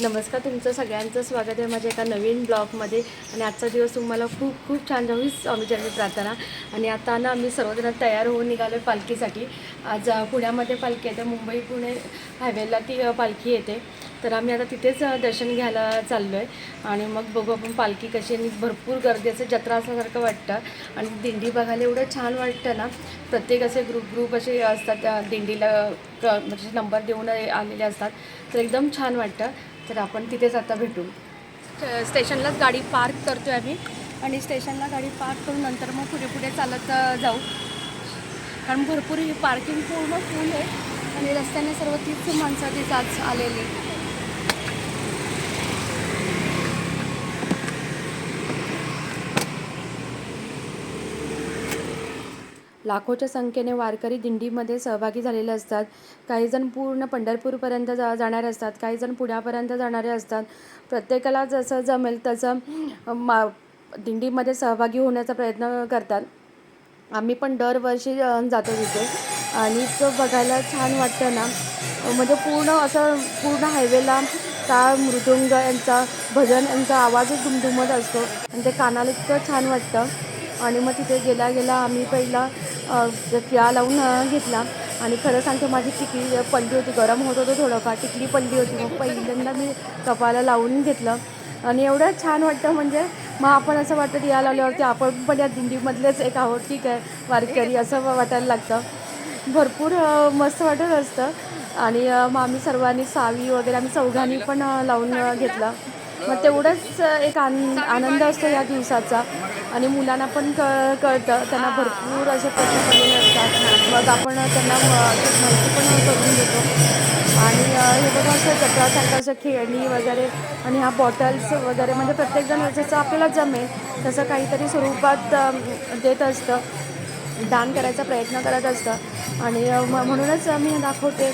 नमस्कार तुमचं सगळ्यांचं स्वागत आहे माझ्या एका नवीन ब्लॉगमध्ये. आणि आजचा दिवस तुम्हाला खूप खूप छान जाऊ स्वामीचरणी प्रार्थना. आणि आता ना आम्ही सर्वजण तयार होऊन निघालो आहे पालखीसाठी. आज पुण्यामध्ये पालखी येते. मुंबई पुणे हायवेला ती पालखी येते. तर आम्ही आता तिथेच दर्शन घ्यायला चाललो आहे आणि मग बघू आपण पालखी कशी आणि भरपूर गर्दी असं जत्रा असल्यासारखं वाटतं. आणि दिंडी बघायला एवढं छान वाटतं ना. प्रत्येक असे ग्रुप ग्रुप असे असतात. त्या दिंडीला क म्हणजे नंबर देऊन आलेले असतात. तर एकदम छान वाटतं. तर आपण तिथेच आता भेटू. स्टेशनलाच गाडी पार्क करतो आहे आम्ही. आणि स्टेशनला गाडी पार्क करून नंतर मग पुढे पुढे चालत जाऊ. कारण भरपूर ही पार्किंग पूर्ण फुल आहे आणि रस्त्याने सर्व तीच माणसं तिथं आज आलेली. लाखोच्या संख्येने वारकरी दिंडीमध्ये सहभागी झालेले असतात. काही जण पूर्ण पंढरपूरपर्यंत जा जाणारे असतात. काही जण पुण्यापर्यंत जाणारे असतात. प्रत्येकाला जसं जमेल तसं मा दिंडीमध्ये सहभागी होण्याचा प्रयत्न करतात. आम्ही पण दरवर्षी जातो तिथे. आणि तो बघायला छान वाटतं ना. म्हणजे पूर्ण असं पूर्ण हायवेला टाळ मृदुंग यांचा भजन यांचा आवाजच दुमदुमत असतो. आणि ते कानाला इतकं छान वाटतं. आणि मग तिथे गेल्या गेला आम्ही पहिला अ, लावून घेतला. आणि खरं सांगतो माझी टिकली पडली होती गरम होत होतं थोडंफार टिकली पडली होती. मग पहिल्यांदा मी कपाला लावून घेतलं. आणि एवढं छान वाटतं म्हणजे मग आपण असं वाटतं टिळा लावल्यावरती आपण पण या दिंडीमधलेच एक आहोत. ठीक आहे वारकरी असं वाटायला लागतं. भरपूर मस्त वाटत असतं. आणि मग आम्ही सर्वांनी सावी वगैरे आम्ही चौघांनी पण लावून घेतलं. मग तेवढंच एक आन आनंद असतो या दिवसाचा. आणि मुलांना पण क कळतं. त्यांना भरपूर असे प्रश्न पडलेले असतात मग आपण त्यांना माहिती पण करून देतो. आणि हे बघा असं जत्रासारखं असं खेळणी वगैरे आणि ह्या बॉटल्स वगैरे म्हणजे प्रत्येकजण जसं आपल्याला जमेल तसं काहीतरी स्वरूपात देत असतं. दान करायचा प्रयत्न करत असतं. आणि म्हणूनच मी दाखवते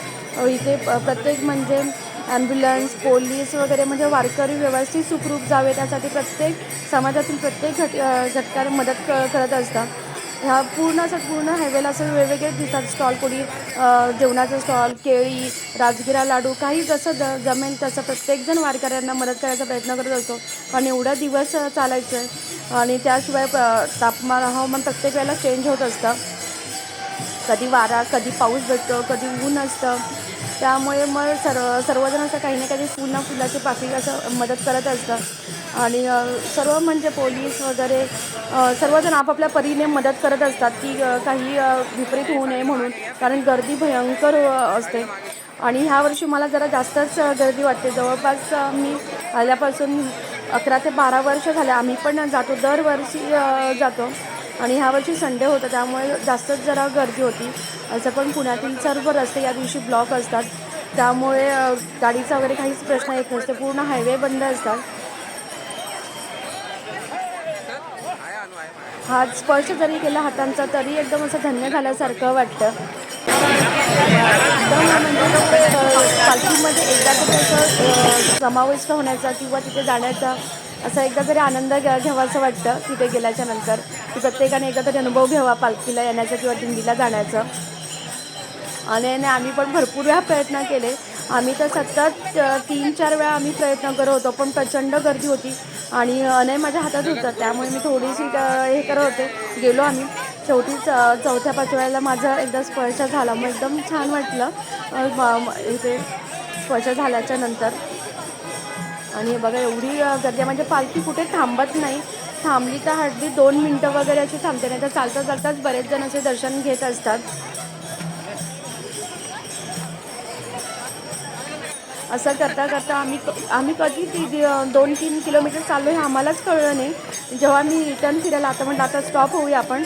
इथे प्रत्येक म्हणजे ॲम्ब्युलन्स पोलीस वगैरे म्हणजे वारकरी व्यवस्थित सुखरूप जावे त्यासाठी प्रत्येक समाजातील प्रत्येक घट अ, घटकाला मदत क करत असतात. ह्या पूर्ण असं पूर्ण हायवेला असं वेगवेगळे दिसतात स्टॉल कोणी जेवणाचं स्टॉल केळी राजगिरा लाडू काही जसं ज जमेल तसं प्रत्येकजण वारकऱ्यांना मदत करायचा प्रयत्न करत असतो. आणि एवढा दिवस चालायचं आहे आणि त्याशिवाय प- तापमान हवामान प्रत्येक वेळेला चेंज होत असतं. कधी वारा कधी पाऊस भेटतो कधी ऊन असतं. त्यामुळे मग सर्व सर्वजण असं काही ना काही फुल ना फुलाची पाकळी असं मदत करत असतात. आणि सर्व म्हणजे पोलीस वगैरे सर्वजण आपापल्या परीने मदत करत असतात की काही विपरीत होऊ नये म्हणून. कारण गर्दी भयंकर असते. आणि ह्या वर्षी मला जरा जास्तच गर्दी वाटते. जवळपास मी आल्यापासून अकरा ते बारा वर्ष झाले. आम्ही पण जातो. दरवर्षी जातो. आणि ह्या वर्षी संडे होता त्यामुळे जास्तच जरा गर्दी होती. असं पण पुण्यातील सर्व रस्ते या दिवशी ब्लॉक असतात. त्यामुळे गाडीचा वगैरे काहीच प्रश्न येत नसतो. पूर्ण हायवे बंद असतात. हात स्पर्श जरी केला हातांचा तरी एकदम असं धन्य झाल्यासारखं वाटतं. एकदम म्हणजे पालखीमध्ये एकदा तरी असं समाविष्ट होण्याचा किंवा तिथे जाण्याचा असा एकदा तरी आनंद घ्या घ्यावासं वाटतं तिथे गेल्याच्यानंतर. की प्रत्येकाने एकदा तरी अनुभव घ्यावा पालखीला येण्याचा किंवा दिंडीला जाण्याचं. आणि आणि आम्ही पण भरपूर वेळा प्रयत्न केले. आम्ही तर सतत तीन चार वेळा आम्ही प्रयत्न करत होतो पण प्रचंड गर्दी होती आणि अनय माझ्या हातात होतं त्यामुळे मी थोडीशी हे करत होते. गेलो आम्ही. शेवटी च चौथ्या पाचव्याला माझा एकदा स्पर्श झाला. मग एकदम छान वाटलं. इथे स्पर्श झाल्याच्यानंतर. आणि बघा एवढी गर्दी आहे. म्हणजे पालखी कुठे थांबत नाही. थांबली तर हार्डली दोन मिनटं वगैरे अशी थांबते नाही तर चालता चालताच बरेच जण असे दर्शन घेत असतात. असं करता करता आम्ही क- आम्ही कधी ती दोन तीन किलोमीटर चाललो हे आम्हालाच कळलं नाही. जेव्हा मी रिटर्न फिरायला आता म्हणलं आता स्टॉप होऊया आपण.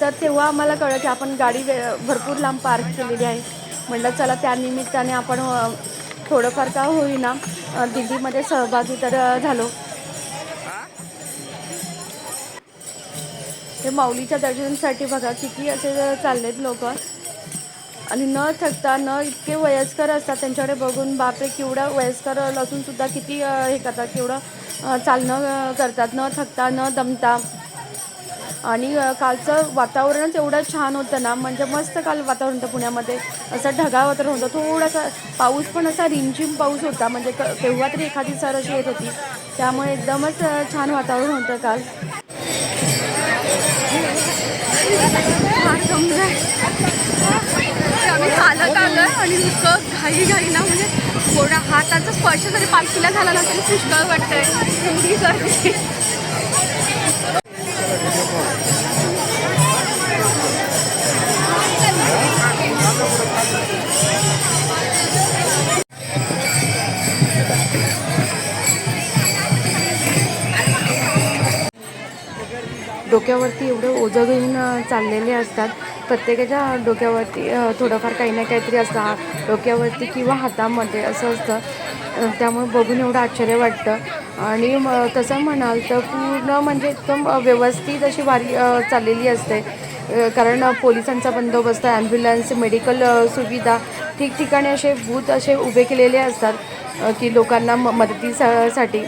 तर तेव्हा आम्हाला कळलं की आपण गाडी वे- भरपूर लांब पार्क केलेली आहे. म्हणलं चला त्यानिमित्ताने आपण थोडंफार का होईना दिल्लीमध्ये सहभागी तर झालो. हे माऊलीच्या दर्शनासाठी बघा किती असे चाललेत लोक. आणि न थकता न इतके वयस्कर असतात त्यांच्याकडे बघून बापरे केवढं वयस्कर असूनसुद्धा किती हे करतात केवढं चालणं करतात. न थकता न दमता. आणि कालचं वातावरणच एवढं छान होतं ना म्हणजे मस्त काल वातावरण होतं पुण्यामध्ये. असं ढगाळ वातावरण होतं. थोडासा पाऊस पण असा रिमझिम पाऊस होता म्हणजे क केव्हा तरी एखादी सर अशी येत होती. त्यामुळे एकदमच छान वातावरण होतं काल. फार कमी आम्ही चालत आणि इतकं घाई घाई ना म्हणजे थोडा हाताचा स्पर्श जरी पालखीला झाला ना तरी पुष्कळ वाटतंय. एवढी गर्दी. डोक्यावरती एवढं ओझं घेऊन चाललेले असतात. प्रत्येकाच्या डोक्यावरती थोडंफार काही ना काहीतरी असतं. डोक्यावरती किंवा हातामध्ये असं असतं. त्यामुळे बघून एवढं आश्चर्य वाटतं. आणि म तसं म्हणाल तर पूर्ण म्हणजे एकदम व्यवस्थित अशी वारी चाललेली असते. कारण पोलिसांचा बंदोबस्त ॲम्ब्युलन्स मेडिकल सुविधा ठिकठिकाणी असे बूथ असे उभे केलेले असतात की लोकांना म मदतीसाठी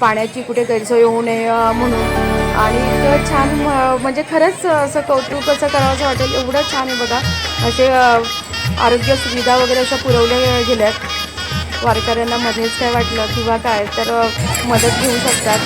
पाण्याची कुठे गैरसोय होऊ नये म्हणून. आणि इतकं छान म- म्हणजे खरंच असं कौतुक असं करावं वाटेल. एवढं छान आहे बघा. असे आरोग्य सुविधा वगैरे अशा पुरवल्या गेल्यात. वारकऱ्यांना मध्येच काय वाटलं किंवा काय तर मदत घेऊ शकतात.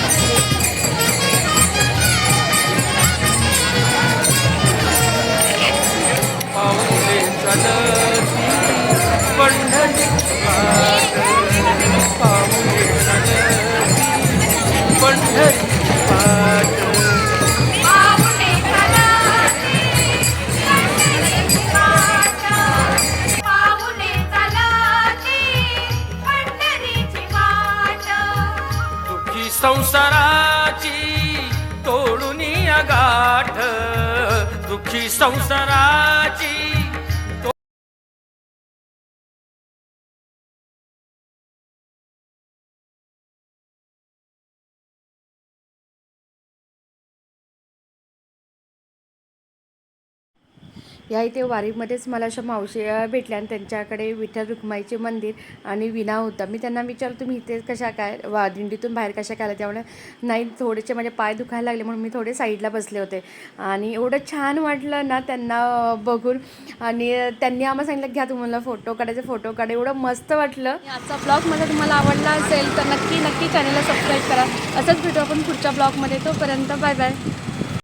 दुःखी संसाराची या इथे वारीमध्येच मला अशा मावशी भेटल्या आणि त्यांच्याकडे विठ्ठल रुक्माईचे मंदिर आणि विना होता. मी त्यांना विचारलं तुम्ही इथे कशा काय वा दिंडीतून बाहेर कशा काय त्यामुळे नाही थोडेसे माझे पाय दुखायला लागले म्हणून मी थोडे साईडला बसले होते. आणि एवढं छान वाटलं ना त्यांना बघून. आणि त्यांनी आम्हाला सांगितलं घ्या तुम्हाला फोटो काढायचे फोटो काढा. एवढं मस्त वाटलं. आजचा ब्लॉग माझा तुम्हाला आवडला असेल तर नक्की नक्की चॅनलला सबस्क्राईब करा. असंच भेटू आपण पुढच्या ब्लॉगमध्ये. तोपर्यंत बाय बाय.